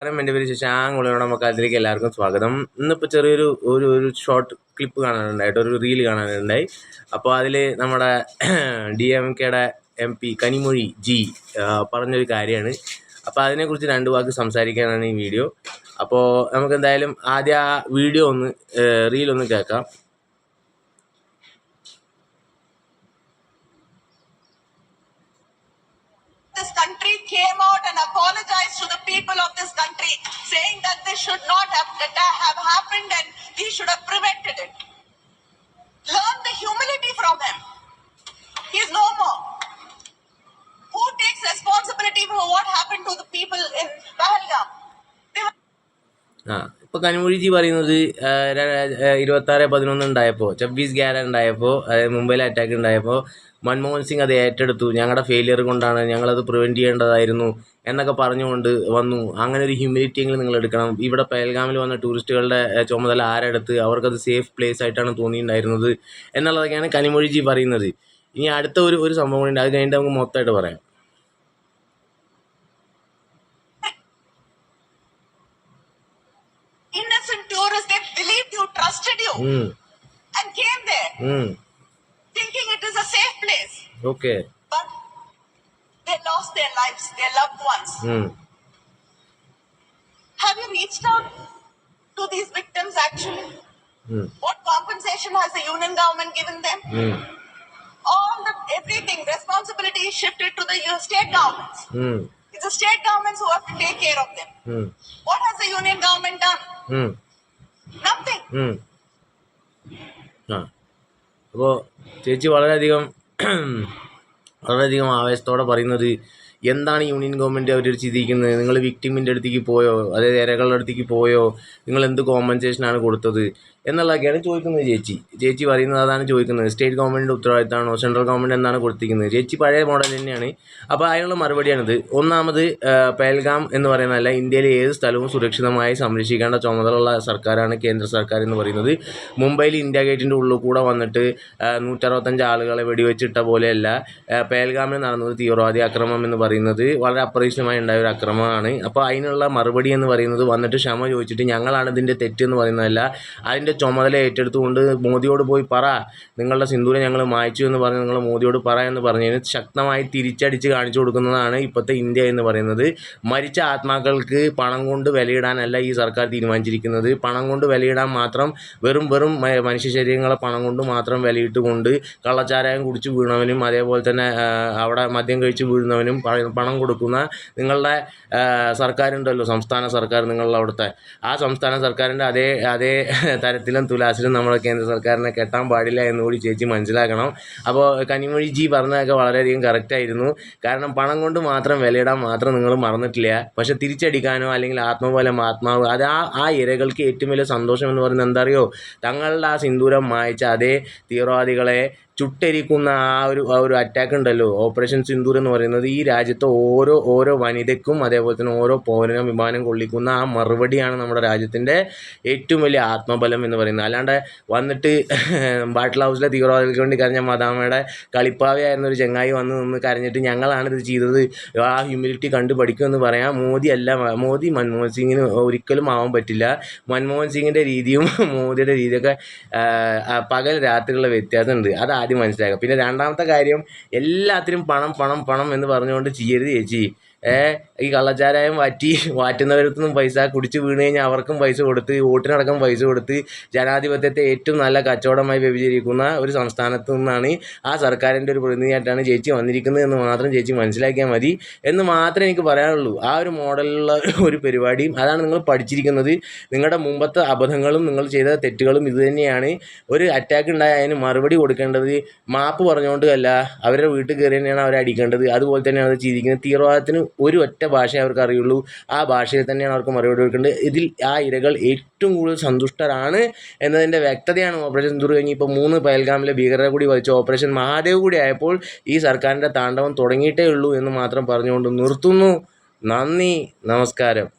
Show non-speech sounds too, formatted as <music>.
നമസ്കാരം എന്റെ പേര് ശശാങ്ക് ഉളയുടെ നമുക്ക് അതിലേക്ക് എല്ലാവർക്കും സ്വാഗതം. ഇന്നിപ്പോൾ ചെറിയൊരു ഒരു ഒരു ഷോർട്ട് ക്ലിപ്പ് കാണാനുണ്ടായിട്ട് ഒരു റീൽ കാണാനുണ്ടായി. അപ്പോൾ അതിൽ നമ്മുടെ ഡി എം കെയുടെ എം പി കനിമൊഴി ജി പറഞ്ഞൊരു കാര്യമാണ്. അപ്പോൾ അതിനെക്കുറിച്ച് രണ്ട് വാക്ക് സംസാരിക്കാനാണ് ഈ വീഡിയോ. അപ്പോൾ നമുക്ക് എന്തായാലും ആദ്യം ആ വീഡിയോ ഒന്ന് റീൽ ഒന്ന് കേൾക്കാം. Came out and apologize to the people of this country, saying that this should not have, have happened and he should have prevented it. Learn the humility from him. He's no more. Who takes responsibility for what happened to the people in Pahalgam? ആ ഇപ്പോൾ കനിമൊഴിജി പറയുന്നത് ഇരുപത്താറ് പതിനൊന്ന് ഉണ്ടായപ്പോൾ ചബ്ബീസ് ഗ്യാര ഉണ്ടായപ്പോൾ അതായത് മുംബൈയിലെ attack ഉണ്ടായപ്പോൾ മൻമോഹൻ സിംഗ് അത് ഏറ്റെടുത്തു. ഞങ്ങളുടെ ഫെയിലിയർ കൊണ്ടാണ് ഞങ്ങളത് പ്രിവെന്റ് ചെയ്യേണ്ടതായിരുന്നു എന്നൊക്കെ പറഞ്ഞുകൊണ്ട് വന്നു. അങ്ങനെ ഒരു ഹ്യൂമിലിറ്റി എങ്കിലും നിങ്ങൾ എടുക്കണം. ഇവിടെ പേൽഗാമിൽ വന്ന ടൂറിസ്റ്റുകളുടെ ചുമതല ആരെടുത്ത് അവർക്കത് സേഫ് പ്ലേസ് ആയിട്ടാണ് തോന്നിയിട്ടുണ്ടായിരുന്നത്. എന്നുള്ളതൊക്കെയാണ് കനിമൊഴിജി പറയുന്നത്. ഇനി അടുത്ത ഒരു ഒരു സംഭവം ഉണ്ട്. അത് കഴിഞ്ഞിട്ട് നമുക്ക് മൊത്തമായിട്ട് പറയാം. mm. and came there mm. thinking it is a safe place. Okay. But they lost their lives, their loved ones. Mm. Have you reached out to these victims actually? Mm. What compensation has the union government given them? Mm. All the everything, responsibility is shifted to the state governments. Mm. It's the state governments who have to take care of them. Mm. What has the union government done? Mm. Nothing. Mm. ആ. അപ്പോൾ ചേച്ചി വളരെയധികം വളരെയധികം ആവേശത്തോടെ പറയുന്നത് എന്താണ് union government അവർ ചെയ്തിരിക്കുന്നത്? നിങ്ങൾ വിക്ടിമിന്റെ അടുത്തേക്ക് പോയോ? അതായത് ഇരകളുടെ അടുത്തേക്ക് പോയോ? നിങ്ങൾ എന്ത് കോമ്പൻസേഷനാണ് കൊടുത്തത്? എന്നുള്ളതൊക്കെയാണ് ചോദിക്കുന്നത് ചേച്ചി. ചേച്ചി പറയുന്നത് അതാണ് ചോദിക്കുന്നത്. സ്റ്റേറ്റ് ഗവൺമെന്റിന്റെ ഉത്തരവാദിത്തമാണോ? സെൻട്രൽ ഗവൺമെന്റ് എന്താണ് കൊടുത്തിരിക്കുന്നത്? ചേച്ചി പഴയ മോഡൽ തന്നെയാണ്. അപ്പോൾ അതിനുള്ള മറുപടിയാണിത്. ഒന്നാമത് പേൽഗാം എന്ന് പറയുന്നതല്ല ഇന്ത്യയിലെ ഏത് സ്ഥലവും സുരക്ഷിതമായി സംരക്ഷിക്കേണ്ട ചുമതലയുള്ള സർക്കാരാണ് കേന്ദ്ര സർക്കാർ എന്ന് പറയുന്നത്. മുംബൈയിൽ ഇന്ത്യ ഗേറ്റിന്റെ ഉള്ളിൽ കൂടെ വന്നിട്ട് നൂറ്ററുപത്തഞ്ച് ആളുകളെ വെടിവെച്ചിട്ട പോലെയല്ല പേൽഗാമിൽ നടന്നത് തീവ്രവാദി ആക്രമണം എന്ന് പറയുന്നത് വളരെ അപ്രതീക്ഷിതമായി ഉണ്ടായ ഒരു അക്രമമാണ് അപ്പോൾ അതിനുള്ള മറുപടി എന്ന് പറയുന്നത് വന്നിട്ട് ക്ഷമ ചോദിച്ചിട്ട് ഞങ്ങളാണ് ഇതിന്റെ തെറ്റ് എന്ന് പറയുന്നതല്ല അതിന്റെ ചുമതല ഏറ്റെടുത്തുകൊണ്ട് മോദിയോട് പോയി പറ. നിങ്ങളുടെ സിന്ദൂരം ഞങ്ങൾ മായ്ച്ചു എന്ന് പറഞ്ഞ് നിങ്ങൾ മോദിയോട് പറ എന്ന് പറഞ്ഞതിന് ശക്തമായി തിരിച്ചടിച്ച് കാണിച്ചു കൊടുക്കുന്നതാണ് ഇപ്പോഴത്തെ ഇന്ത്യ എന്ന് പറയുന്നത്. മരിച്ച ആത്മാക്കൾക്ക് പണം കൊണ്ട് വിലയിടാനല്ല ഈ സർക്കാർ തീരുമാനിച്ചിരിക്കുന്നത്. പണം കൊണ്ട് വിലയിടാൻ മാത്രം വെറും വെറും മനുഷ്യ ശരീരങ്ങളെ പണം കൊണ്ട് മാത്രം വിലയിട്ടുകൊണ്ട് കള്ളച്ചാരായം കുടിച്ച് വീണവനും അതേപോലെ തന്നെ അവിടെ മദ്യം കഴിച്ച് വീഴുന്നവനും പണം കൊടുക്കുന്ന നിങ്ങളുടെ സർക്കാരുണ്ടല്ലോ സംസ്ഥാന സർക്കാർ നിങ്ങളുടെ അവിടുത്തെ. ആ സംസ്ഥാന സർക്കാരിന്റെ അതേ അതേ തരത്തിലും തുലാസിലും നമ്മുടെ കേന്ദ്ര സർക്കാരിനെ കെട്ടാൻ പാടില്ല എന്നുകൂടി ചേച്ചി മനസ്സിലാക്കണം. അപ്പോൾ കനിമൊഴി ജി പറഞ്ഞതൊക്കെ വളരെയധികം കറക്റ്റായിരുന്നു കാരണം പണം കൊണ്ട് മാത്രം വിലയിടാൻ മാത്രം നിങ്ങൾ മറന്നിട്ടില്ല. പക്ഷെ തിരിച്ചടിക്കാനോ അല്ലെങ്കിൽ ആത്മബലം ആത്മാവ് അത് ആ ആ ഇരകൾക്ക് ഏറ്റവും വലിയ സന്തോഷം എന്ന് പറയുന്നത് എന്താ അറിയോ? തങ്ങളുടെ ആ സിന്ദൂരം മായച്ച അതേ തീവ്രവാദികളെ ചുട്ടരിക്കുന്ന ആ ഒരു ആ ഒരു അറ്റാക്ക് ഉണ്ടല്ലോ. ഓപ്പറേഷൻ സിന്ദൂർ എന്ന് പറയുന്നത് ഈ രാജ്യത്തെ ഓരോ ഓരോ വനിതയ്ക്കും അതേപോലെ തന്നെ ഓരോ പൗരനും വിമാനം കൊള്ളിക്കുന്ന ആ മറുപടിയാണ് നമ്മുടെ രാജ്യത്തിന്റെ ഏറ്റവും വലിയ ആത്മബലം എന്ന് പറയുന്നത്. അല്ലാണ്ട് വന്നിട്ട് <laughs> ബാട്ടിൽ ഹൗസിലെ തീവ്രവാദികൾക്ക് വേണ്ടി കരഞ്ഞ മദാമയുടെ കളിപ്പാവയായിരുന്ന ഒരു ചങ്ങായി വന്ന് നിന്ന് കരഞ്ഞിട്ട് ഞങ്ങളാണ് ഇത് ചെയ്തത്. ആ ഹ്യൂമിലിറ്റി കണ്ടു പഠിക്കുമെന്ന് പറയാം മോദി അല്ല മോദി മൻമോഹൻ സിംഗിന് ഒരിക്കലും ആവാൻ പറ്റില്ല. മൻമോഹൻ സിംഗിന്റെ രീതിയും <laughs> മോദിയുടെ രീതിയൊക്കെ പകൽ രാത്രിയുള്ള വ്യത്യാസമുണ്ട്. അത് ആദ്യം മനസ്സിലാക്കുക. പിന്നെ രണ്ടാമത്തെ കാര്യം എല്ലാത്തിനും പണം പണം പണം എന്ന് പറഞ്ഞുകൊണ്ട് ചെയ്യരുത് ചേച്ചി. ഈ കള്ളച്ചാരായം വാറ്റി മാറ്റുന്നവരത്തുനിന്നും പൈസ കുടിച്ച് വീണ് കഴിഞ്ഞാൽ അവർക്കും പൈസ കൊടുത്ത് വോട്ടിനടക്കം പൈസ കൊടുത്ത് ജനാധിപത്യത്തെ ഏറ്റവും നല്ല കച്ചവടമായി വ്യഭിചരിക്കുന്ന ഒരു സംസ്ഥാനത്തു നിന്നാണ് ആ സർക്കാരിന്റെ ഒരു പ്രതിനിധിയായിട്ടാണ് ചേച്ചി വന്നിരിക്കുന്നത് എന്ന് മാത്രം ചേച്ചി മനസ്സിലാക്കിയാൽ മതി എന്ന് മാത്രമേ എനിക്ക് പറയാനുള്ളൂ. ആ ഒരു മോഡലുള്ള ഒരു പരിപാടിയും അതാണ് നിങ്ങൾ പഠിച്ചിരിക്കുന്നത്. നിങ്ങളുടെ മുമ്പത്തെ അബദ്ധങ്ങളും നിങ്ങൾ ചെയ്ത തെറ്റുകളും ഇതുതന്നെയാണ് ഒരു അറ്റാക്ക് ഉണ്ടായ അതിന് മറുപടി കൊടുക്കേണ്ടത് മാപ്പ് പറഞ്ഞുകൊണ്ടല്ല അവരുടെ വീട്ടിൽ കയറി തന്നെയാണ് അവരെ അടിക്കേണ്ടത്. അതുപോലെ തന്നെയാണ് ചെയ്തിരിക്കുന്നത്. തീവ്രവാദത്തിന് ഒരു ഒറ്റ ഭാഷയെ അവർക്ക് അറിയുള്ളൂ. ആ ഭാഷയിൽ തന്നെയാണ് അവർക്ക് മറുപടി കൊടുക്കേണ്ടത്. ഇതിൽ ആ ഇരകൾ ഏറ്റവും കൂടുതൽ സന്തുഷ്ടരാണ് എന്നതിന്റെ വ്യക്തതയാണ് ഓപ്പറേഷൻ സിന്ദൂർ കഴിഞ്ഞ് ഇപ്പോൾ മൂന്ന് പയൽഗാമിലെ ഭീകരരെ കൂടി വഹിച്ച ഓപ്പറേഷൻ മഹാദേവ് കൂടി ആയപ്പോൾ ഈ സർക്കാരിന്റെ താണ്ഡവം തുടങ്ങിയിട്ടേ ഉള്ളൂ എന്ന് മാത്രം പറഞ്ഞുകൊണ്ട് നിർത്തുന്നു. നന്ദി. നമസ്കാരം.